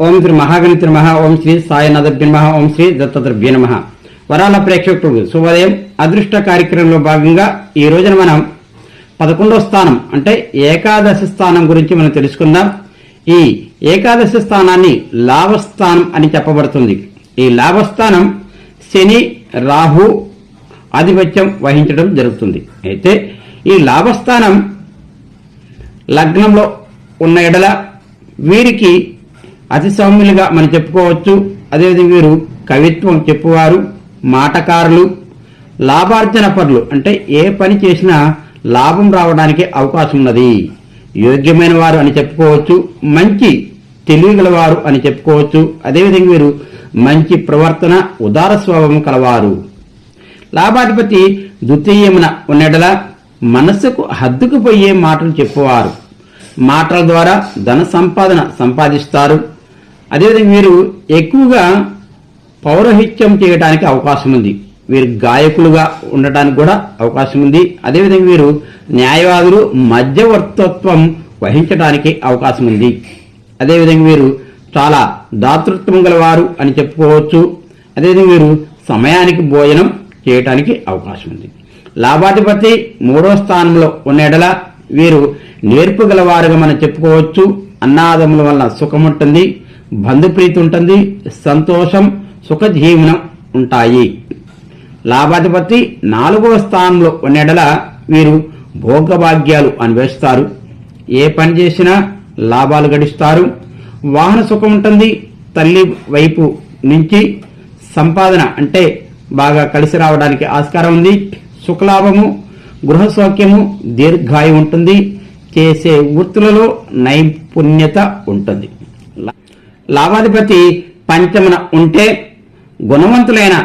ఓం శ్రీ మహాగణిత నమ ఓం శ్రీ సాయినాథభ్య నమ ఓం శ్రీ దత్తద్రభ్య నమ. వరాల ప్రేక్షకుడు శుభోదయం. అదృష్ట కార్యక్రమంలో భాగంగా ఈ రోజున మనం పదకొండవ స్థానం అంటే ఏకాదశి స్థానం గురించి మనం తెలుసుకుందాం. ఈ ఏకాదశి స్థానాన్ని లాభస్థానం అని చెప్పబడుతుంది. ఈ లాభస్థానం శని రాహు ఆధిపత్యం వహించడం జరుగుతుంది. అయితే ఈ లాభస్థానం లగ్నంలో ఉన్న ఎడల వీరికి అతి సౌమ్యులుగా మనం చెప్పుకోవచ్చు. అదేవిధంగా వీరు కవిత్వం చెప్పువారు మాటకారులు లాభార్జన పనులు అంటే ఏ పని చేసినా లాభం రావడానికి అవకాశం ఉన్నది. యోగ్యమైన వారు అని చెప్పుకోవచ్చు. మంచి తెలివిగలవారు అని చెప్పుకోవచ్చు. అదేవిధంగా వీరు మంచి ప్రవర్తన ఉదార స్వభావం కలవారు. లాభాధిపతి ద్వితీయమున ఉన్నడల మనస్సుకు హద్దుకుపోయే మాటలు చెప్పువారు. మాటల ద్వారా ధన సంపాదన సంపాదిస్తారు. అదేవిధంగా వీరు ఎక్కువగా పౌరహిత్యం చేయడానికి అవకాశం ఉంది వీరు గాయకులుగా ఉండటానికి కూడా అవకాశం ఉంది అదేవిధంగా వీరు న్యాయవాదులు మధ్యవర్తత్వం వహించడానికి అవకాశం ఉంది అదేవిధంగా వీరు చాలా దాతృత్వం గలవారు అని చెప్పుకోవచ్చు. అదేవిధంగా వీరు సమయానికి భోజనం చేయటానికి అవకాశం ఉంది లాభాధిపతి మూడో స్థానంలో ఉన్న ఎడల వీరు నేర్పు గలవారుగా మనం చెప్పుకోవచ్చు. అన్నాదముల వల్ల సుఖం ఉంటుంది బంధుప్రీతి ఉంటుంది సంతోషం సుఖజీవనం ఉంటాయి. లాభాధిపతి నాలుగవ స్థానంలో ఉన్న వీరు భోగభాగ్యాలు అన్వేస్తారు ఏ పని చేసినా లాభాలు గడిస్తారు. వాహన సుఖం ఉంటుంది తల్లి వైపు నుంచి సంపాదన అంటే బాగా కలిసి రావడానికి ఆస్కారం ఉంది. సుఖలాభము గృహ సౌఖ్యము దీర్ఘాయు ఉంటుంది. చేసే వృత్తులలో పుణ్యత ఉంటుంది. లాభాధిపతి పంచమన ఉంటే గుణవంతులైన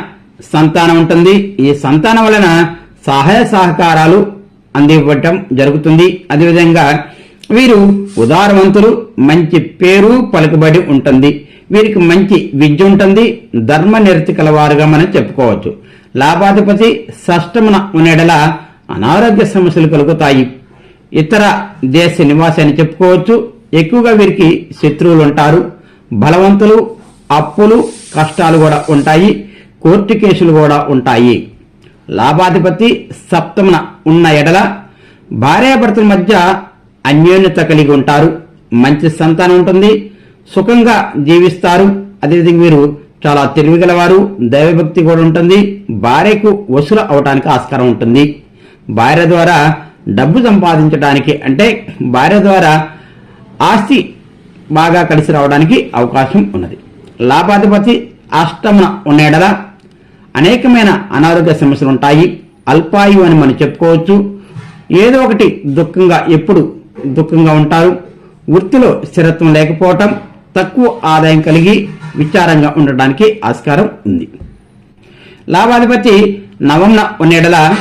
సంతానం ఉంటుంది. ఈ సంతానం వలన సహాయ సహకారాలు అందివ్వటం జరుగుతుంది. అదేవిధంగా వీరు ఉదారవంతులు మంచి పేరు పలుకుబడి ఉంటుంది. వీరికి మంచి విద్య ఉంటుంది. ధర్మ నిరతి కలవారుగా మనం చెప్పుకోవచ్చు. లాభాధిపతి షష్టమున ఉన్నడల అనారోగ్య సమస్యలు కలుగుతాయి. ఇతర దేశ నివాసి అని చెప్పుకోవచ్చు. ఎక్కువగా వీరికి శత్రువులు ఉంటారు బలవంతులు అప్పులు కష్టాలు కూడా ఉంటాయి. కోర్టు కేసులు కూడా ఉంటాయి. లాభాధిపతి సప్తమున ఉన్న ఎడల భార్యాభర్తల మధ్య అన్యోన్యత కలిగి ఉంటారు. మంచి సంతానం ఉంటుంది. సుఖంగా జీవిస్తారు. అదేవిధంగా వీరు చాలా తెలివిగలవారు. దైవభక్తి కూడా ఉంటుంది. భార్యకు వసూలు అవటానికి ఆస్కారం ఉంటుంది. భార్య ద్వారా డబ్బు సంపాదించడానికి అంటే భార్య ద్వారా ఆస్తి బాగా కలిసి రావడానికి అవకాశం ఉన్నది. లాభాధిపతి అష్టమున ఉన్న అనేకమైన అనారోగ్య సమస్యలు ఉంటాయి. అల్పాయు అని మనం చెప్పుకోవచ్చు. ఏదో ఒకటి దుఃఖంగా ఎప్పుడు దుఃఖంగా ఉంటారు. వృత్తిలో స్థిరత్వం లేకపోవటం తక్కువ ఆదాయం కలిగి విచారంగా ఉండడానికి ఆస్కారం ఉంది. లాభాధిపతి నవమున ఉండేడల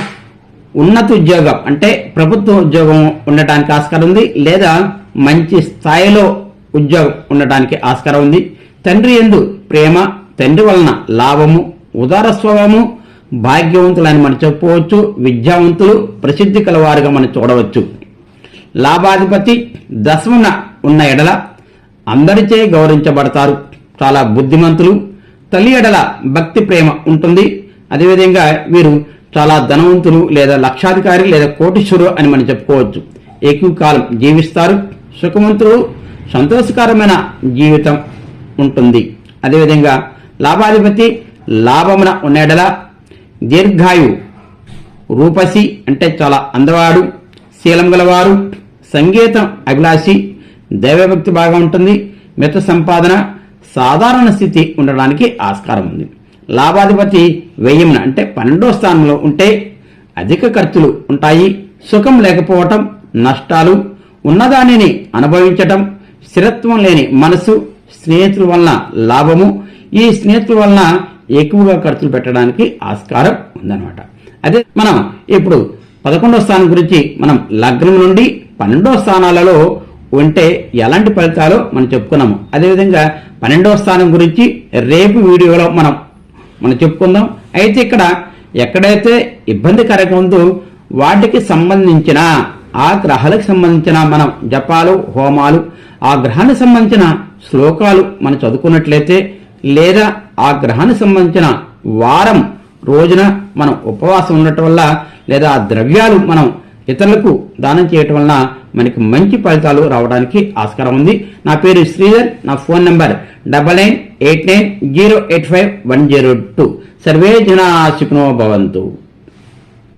ఉన్నత ఉద్యోగం అంటే ప్రభుత్వ ఉద్యోగం ఉండటానికి ఆస్కారం ఉంది. లేదా మంచి స్థాయిలో ఉద్యోగం ఉండటానికి ఆస్కారం ఉంది. తండ్రి ఎందు ప్రేమ తండ్రి వలన లాభము ఉదార స్వభావము భాగ్యవంతులని మనం చెప్పుకోవచ్చు విద్యావంతులు ప్రసిద్ధి కలవారుగా మనం చూడవచ్చు. లాభాధిపతి దశమున ఉన్న ఎడల అందరిచే గౌరవించబడతారు. చాలా బుద్ధిమంతులు తల్లి ఎడల భక్తి ప్రేమ ఉంటుంది. అదేవిధంగా వీరు చాలా ధనవంతులు లేదా లక్షాధికారి లేదా కోటీశ్వరు అని మనం చెప్పుకోవచ్చు. ఎక్కువ కాలం జీవిస్తారు. సుఖవంతుడు సంతోషకరమైన జీవితం ఉంటుంది. అదేవిధంగా లాభాధిపతి లాభమున ఉన్నడల దీర్ఘాయు రూపసి అంటే చాలా అందవాడు శీలం గలవారు సంగీతం అభిలాషి దైవభక్తి బాగా ఉంటుంది మిత సంపాదన సాధారణ స్థితి ఉండడానికి ఆస్కారం ఉంది. లాభాధిపతి వ్యయమున అంటే పన్నెండో స్థానంలో ఉంటే అధిక ఖర్చులు ఉంటాయి సుఖం లేకపోవటం నష్టాలు ఉన్నదానిని అనుభవించటం స్థిరత్వం లేని మనసు స్నేహితుల వలన లాభము. ఈ స్నేహితుల వలన ఎక్కువగా ఖర్చులు పెట్టడానికి ఆస్కారం ఉందన్నమాట. అదే మనం ఇప్పుడు పదకొండవ స్థానం గురించి మనం లగ్నం నుండి పన్నెండవ స్థానాలలో ఉంటే ఎలాంటి ఫలితాలు మనం చెప్పుకున్నాము? అదేవిధంగా పన్నెండవ స్థానం గురించి రేపు వీడియోలో మనం మనం చెప్పుకుందాం. అయితే ఇక్కడ ఎక్కడైతే ఇబ్బందికరంగా ఉందో వాటికి సంబంధించిన ఆ గ్రహాలకు సంబంధించిన మనం జపాలు హోమాలు ఆ గ్రహానికి సంబంధించిన శ్లోకాలు మనం చదువుకున్నట్లయితే లేదా ఆ గ్రహానికి సంబంధించిన వారం రోజున మనం ఉపవాసం ఉండటం వల్ల లేదా ఆ ద్రవ్యాలు మనం ఇతరులకు దానం చేయటం వలన మనకి మంచి ఫలితాలు రావడానికి ఆస్కారం ఉంది. నా పేరు శ్రీధర్ నా phone number double nine eight nine zero eight five one zero two. Survey జనా భవంతు.